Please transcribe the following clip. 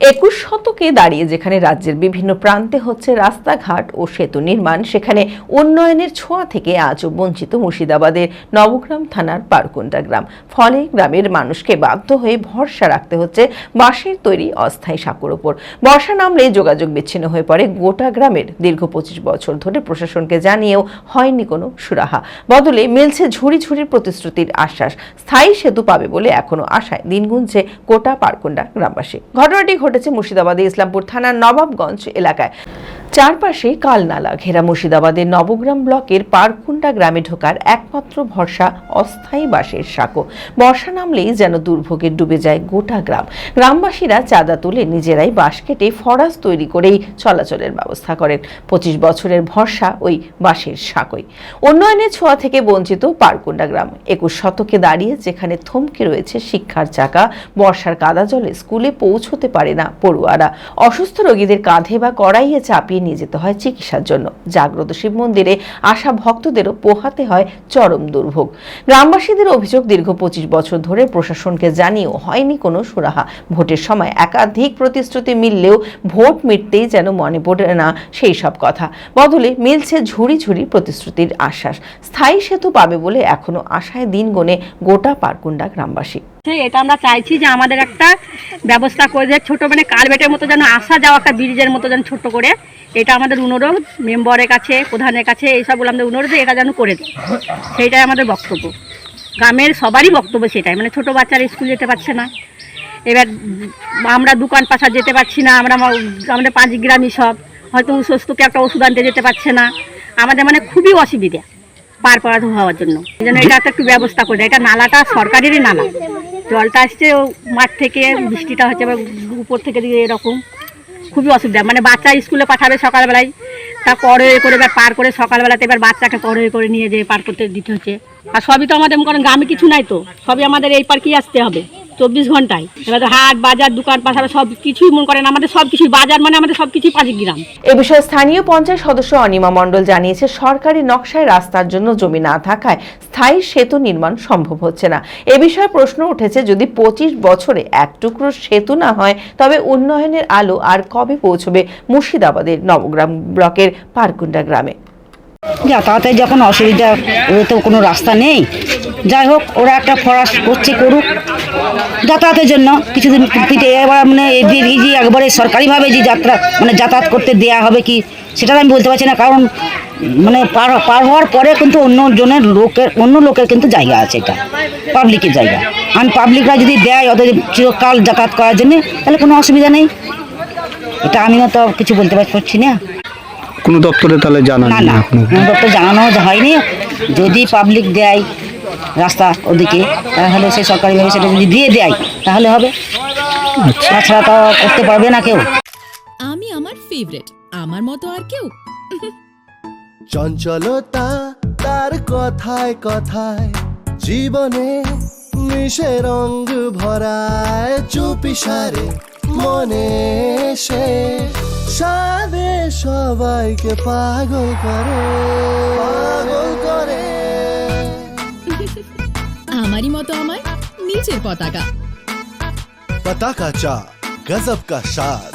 একুশ শতকে দাঁড়িয়ে যেখানে রাজ্যের বিভিন্ন প্রান্তে হচ্ছে রাস্তাঘাট ও সেতু নির্মাণ, সেখানে উন্নয়নের ছোঁয়া থেকে আজও বঞ্চিত মুর্শিদাবাদের নবগ্রাম থানার পারকুন্ডা গ্রাম। ফলে গ্রামের মানুষকে বাধ্য হয়ে ভরসা রাখতে হচ্ছে বাঁশের তৈরি অস্থায়ী সাঁকোর ওপর। বর্ষা নামলে যোগাযোগ বিচ্ছিন্ন হয়ে পড়ে গোটা গ্রামের দীর্ঘ পঁচিশ বছর ধরে প্রশাসনকে জানিয়েও হয়নি কোনো সুরাহা। বদলে মিলছে ঝুড়ি ঝুড়ির প্রতিশ্রুতির আশ্বাস। স্থায়ী সেতু পাবে বলে এখনও আশায় দিন গুনছে গোটা পারকুন্ডা গ্রামবাসী। ঘটনাটি ঘটেছে মুর্শিদাবাদের ইসলামপুর থানার নবাবগঞ্জ এলাকায়। চারপাশে কালনালা, ঘেরা মুর্শিদাবাদের নবগ্রাম ব্লকের পারকুন্ডা গ্রামে ঢোকার একমাত্র ভরসা অস্থায়ী বাসের সাঁকো। বর্ষা নামলেই যেন দুর্ভোগে ডুবে যায় গোটা গ্রাম। গ্রামবাসীরা চাঁদা তুলে নিজেরাই বাঁশ কেটে ফরাস তৈরি করেই চলাচলের ব্যবস্থা করেন। পঁচিশ বছরের ভরসা ওই বাঁশের সাঁকোই। উন্নয়নের ছোঁয়া থেকে বঞ্চিত পারকুন্ডা গ্রাম। একুশ শতকে দাঁড়িয়ে যেখানে থমকে রয়েছে শিক্ষার চাকা, বর্ষার কাদা জলে স্কুলে পৌঁছতে পারে না পড়ুয়ারা। অসুস্থ রোগীদের কাঁধে বা কড়াইয়ে চাপিয়ে নিয়ে যেতে হয় চিকিৎসার জন্য। জাগ্রত শিব মন্দিরে আসা ভক্তদেরও পোহাতে হয় চরম দুর্ভোগ। গ্রামবাসীদের অভিযোগ, দীর্ঘ পঁচিশ বছর ধরে প্রশাসনকে জানিয়েও হয়নি কোনো সুরাহা। ভোটের সময় একাধিক প্রতিশ্রুতি মিললেও ভোট মিটতেই যেন মনে পড়ে না সেই সব কথা। বদলে মিলছে ঝুড়ি ঝুড়ি প্রতিশ্রুতির আশ্বাস। স্থায়ী সেতু পাবে বলে এখনও আশায় দিন গনে গোটা পারকুন্ডা গ্রামবাসী। এটা আমরা চাইছি যে আমাদের একটা ব্যবস্থা করে যে ছোটো মানে কালবেটের মতো যেন আসা যাওয়া একটা ব্রিজের মতো যেন ছোট্ট করে। এটা আমাদের অনুরোধ, মেম্বারের কাছে, প্রধানের কাছে এইসবগুলো আমাদের অনুরোধ এটা যেন করে দেয়। সেইটাই আমাদের বক্তব্য। গ্রামের সবারই বক্তব্য সেটাই মানে ছোটো বাচ্চারা স্কুল যেতে পারছে না। এবার আমরা দোকান পাশা যেতে পারছি না, আমরা আমাদের পাঁচ গ্রামই সব, হয়তো সুস্থকে একটা ওষুধ আনতে যেতে পারছে না। আমাদের মানে খুবই অসুবিধা পার পার হওয়ার জন্য। এই জন্য এটা একটা একটু ব্যবস্থা করে দেয়। এটা নালাটা সরকারেরই নালা। জলটা আসছে মাঠ থেকে, বৃষ্টিটা হচ্ছে উপর থেকে দিয়ে এরকম। খুবই অসুবিধা মানে বাচ্চা স্কুলে পাঠাবে সকালবেলায় তা পরে করে, এবার পার করে সকালবেলাতে এবার বাচ্চাকে পরে করে নিয়ে যেয়ে পার করতে দিতে হচ্ছে। আর সবই তো আমাদের করেন গ্রামে কিছু নাই তো, সবই আমাদের এই পার্কেই আসতে হবে। চব্বিশ ঘন্টায়। এবার হাট বাজার দোকান পাশাপাশি সব কিছুই মনে করেন আমাদের সব কিছুই বাজার মানে আমাদের সব কিছুই পাঁচ গ্রাম। এ বিষয়ে স্থানীয় পঞ্চায়েত সদস্য অনিমা মণ্ডল জানিয়েছে সরকারি নকশায় রাস্তার জন্য জমি না থাকায় স্থায়ী সেতু নির্মাণ সম্ভব হচ্ছে না। এ বিষয়ে প্রশ্ন উঠেছে যদি পঁচিশ বছরে এক টুকরো সেতু না হয় তবে উন্নয়নের আলো আর কবে পৌঁছবে মুর্শিদাবাদের নবগ্রাম ব্লকের পারকুন্ডা গ্রামে? যাতায়াতের যখন অসুবিধা ওদের তো কোনো রাস্তা নেই। যাই হোক ওরা একটা ফরাস করছে করুক। যাতায়াতের জন্য কিছুদিন পিঠে এবার মানে এদিকে যে একবারে সরকারিভাবে যে যাত্রা মানে যাতায়াত করতে দেয়া হবে কি সেটা আমি বলতে পারছি না কারণ মানে পার পার হওয়ার পরে কিন্তু অন্য জনের লোকের অন্য লোকের কিন্তু জায়গা আছে এটা পাবলিকের জায়গা। আর পাবলিকরা যদি দেয় ওদের চিরকাল যাতায়াত করার জন্য তাহলে কোনো অসুবিধা নেই। এটা আমিও তো কিছু বলতে পারছি না। কোনো দপ্তরে তাহলে জানা না না আমাদের তো জানানো হয়নি। যদি পাবলিক দেয় রাস্তা ওদিকে তাহলে সে সরকারিভাবে সেটা যদি দিয়ে দেয় তাহলে হবে। তাছাড়া তো করতে পারবে না কেউ। আমি আমার ফেভারিট আমার মতো আর কেউ। চঞ্চলতা তার কথায় কথায় জীবনে মিশে রঙ ভরায় চুপি সারে মনে সে। সাদে সবাইকে পাগল করে পাগল করে। আমারই মতো আমার নিচের পতাকা। পতাকা চা গজব কা স্বাদ